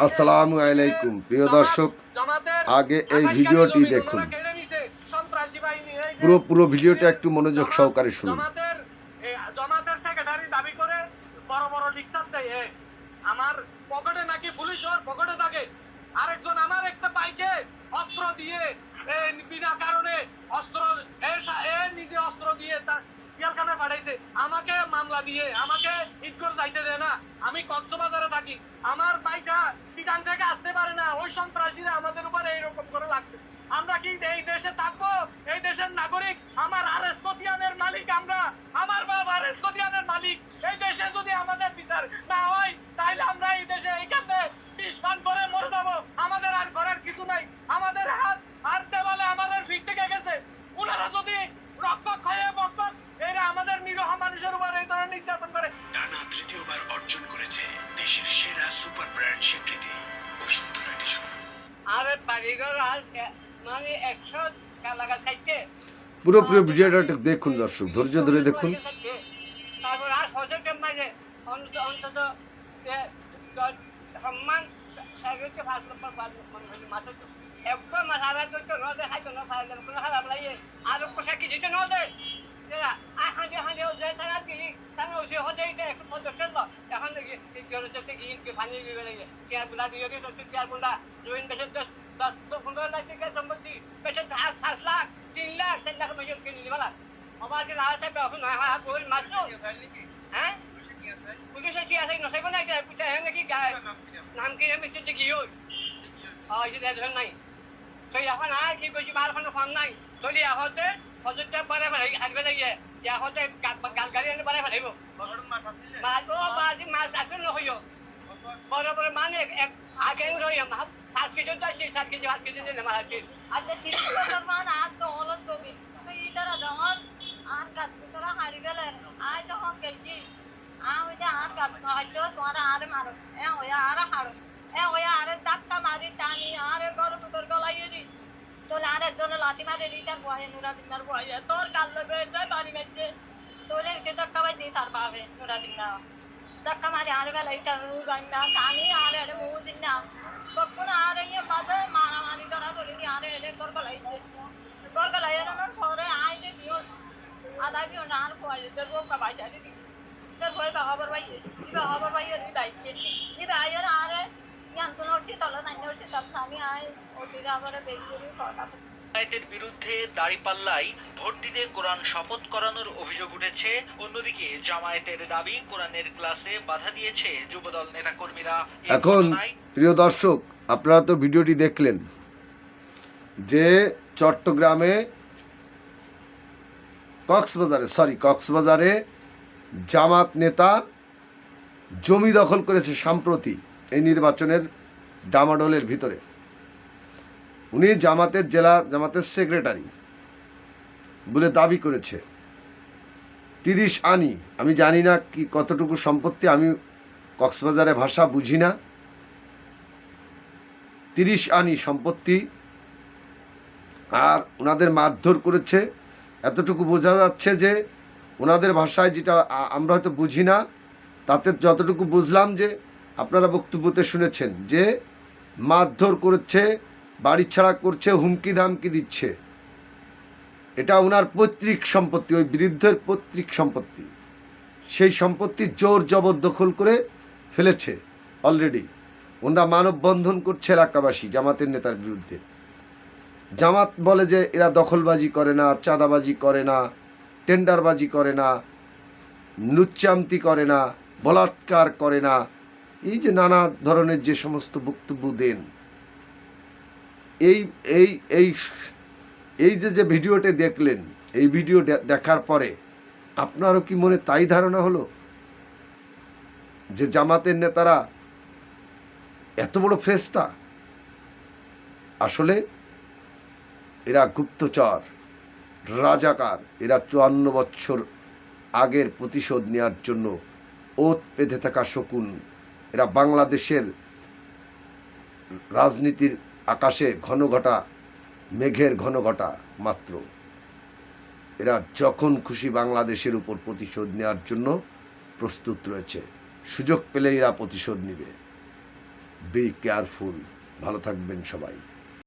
আসসালামু আলাইকুম প্রিয় দর্শক আগে এই ভিডিওটি দেখুন। পুরো পুরো ভিডিওটা একটু মনোযোগ সহকারে শুনুন। জমাতের সেক্রেটারি দাবি করে বড় বড় লিকসার দেয় আমার পকেটে নাকি পুলিশ ওর পকেটে থাকে। আরেকজন আমার একটা বাইকে অস্ত্র দিয়ে এ, বিনা কারণে অস্ত্র এ নিজে অস্ত্র দিয়ে তা- জেলখানায় পাঠাইছে। আমাকে মামলা দিয়ে আমাকে ইটকর যাইতে দেয় না। আমি কক্সবাজারে থাকি আমার ভাইটা চিটাং থেকে আসতে পারে না। ওই সন্ত্রাসীরা আমাদের উপরে এইরকম করে লাগছে। আমরা কি এই দেশে থাকব? এই দেশের নাগরিক আমার আর এস এ- মানে একশো টাকা চাইতে পুরো পুরো ভিডিওটা দেখুন দর্শক ধৈর্য ধরে দেখুন। তারপর আর সচেতন মাঝে অন্তত অন্তত এ, দ- সম্মান সাগরকে পাঁচ নম্বর মাসে একবার মাস আড়াই তো নদে খাইতো না ফাইলে কোনো খারাপ লাগে আর পোশাক কি দিতে নদে এরা আর হাঁটে হাঁটে তারা কি? তারা ওসে হতে এটা পদক্ষেপ এখন গিয়ে পানি দিবে লাগে? কেয়ার বুলা দিয়ে দিয়ে কেয়ার বুলা? জয়েন বেশে দশ পনেরো লাখ টাকা সম্পত্তি সাত সাত লাখ তিন লাখ চার লাখ বেশি কিনে নিবা আবার যে লাল সাহেব এখন না মাত্র। হ্যাঁ? পুলিশে কি আছে নসাইব না যে হ্যাঁ নাকি? নাম কি আমি তো দেখি ওই। হয় যে নাই। তো এখন আয় কি কইছি বার কোনো ফোন নাই। চলি আহতে সজুরটা পরে ফেলাই আসবে লাগিয়ে ইয়াহতে গাল গাড়ি এনে পরে ফেলাইব। মাছ ও মাছ আসবে নহইও বড় বড় মানে এক আগে আমার সাত কেজি তো আছে সাত কেজি পাঁচ কেজি দিলে মাছ আজকে তিরিশ বছর মান আজ তো হলত কবি। তো ইটারা যখন আন গাছ তোরা হারি গেলেন আয় যখন গেছি আ ওইটা আর গাছ হয়তো তোরা আরে মারো। এ ওয়া আরে আরে আরে ভিতর আরে আরে আরে আরে কখনো দিয়ে আরে এলে গরগলাইছে গরগলাইয়ের পরে বিয়স আধা বিয়স আর খোয়াই তোর বোকা বাইসা দিদি তোর বই খবর পাইয়ে ইবা খবর পাইয়ে নি বাইছে ইবা আইয়ের আরে ইয়ান কোনো শীতল নাই শীতল আমি আই ওটি আবার বেগুনি কথা পঞ্চায়েতের বিরুদ্ধে দাঁড়িপাল্লায় ভোট দিতে কোরআন শপথ করানোর অভিযোগ উঠেছে। অন্যদিকে জামায়াতের দাবি কোরআনের ক্লাসে বাধা দিয়েছে যুবদল নেতাকর্মীরা। এখন প্রিয় দর্শক আপনারা তো ভিডিওটি দেখলেন। যে চট্টগ্রামে কক্সবাজারে সরি কক্সবাজারে জামাত নেতা জমি দখল করেছে সাম্প্রতি এই নির্বাচনের ডামাডোলের ভিতরে। উনি জামাতের জেলা, জামাতের সেক্রেটারি বলে দাবি করেছে। তিরিশ আনি, আমি জানি না কি কতটুকু সম্পত্তি, আমি কক্সবাজারে ভাষা বুঝি না। তিরিশ আনি সম্পত্তি আর ওনাদের মারধর করেছে। এতটুকু বোঝা যাচ্ছে যে ওনাদের ভাষায় যেটা আমরা হয়তো বুঝি না, তাতে যতটুকু বুঝলাম যে আপনারা বক্তব্যতে শুনেছেন যে মারধর করেছে, বাড়ি ছাড়া করছে, হুমকি ধামকি দিচ্ছে। এটা ওনার পৈতৃক সম্পত্তি, ওই বৃদ্ধের পৈতৃক সম্পত্তি। সেই সম্পত্তি জোর জবরদখল করে ফেলেছে অলরেডি। ওনারা মানববন্ধন করছে এলাকাবাসী, জামাতের নেতার বিরুদ্ধে। জামাত বলে যে এরা দখলবাজি করে না, চাঁদাবাজি করে না, টেন্ডারবাজি করে না, লুচ্চামতি করে না, বলাৎকার করে না। এই যে নানা ধরনের যে সমস্ত বক্তব্য দেন, এই এই এই এই যে যে ভিডিওটা দেখলেন, এই ভিডিও দেখার পরে আপনারও কি মনে তাই ধারণা হলো? যে জামাতের নেতারা এত বড় ফ্রেস্তা? আসলে এরা গুপ্তচর, রাজাকার। এরা চুয়ান্ন বছর আগের প্রতিশোধ নেওয়ার জন্য ওত পেতে থাকা শকুন। এরা বাংলাদেশের রাজনীতির আকাশে ঘন ঘটা মেঘের ঘন ঘটা মাত্র। এরা যখন খুশি বাংলাদেশের উপর প্রতিশোধ নেওয়ার জন্য প্রস্তুত রয়েছে। সুযোগ পেলে এরা প্রতিশোধ নিবে। বি কেয়ারফুল ভালো থাকবেন সবাই।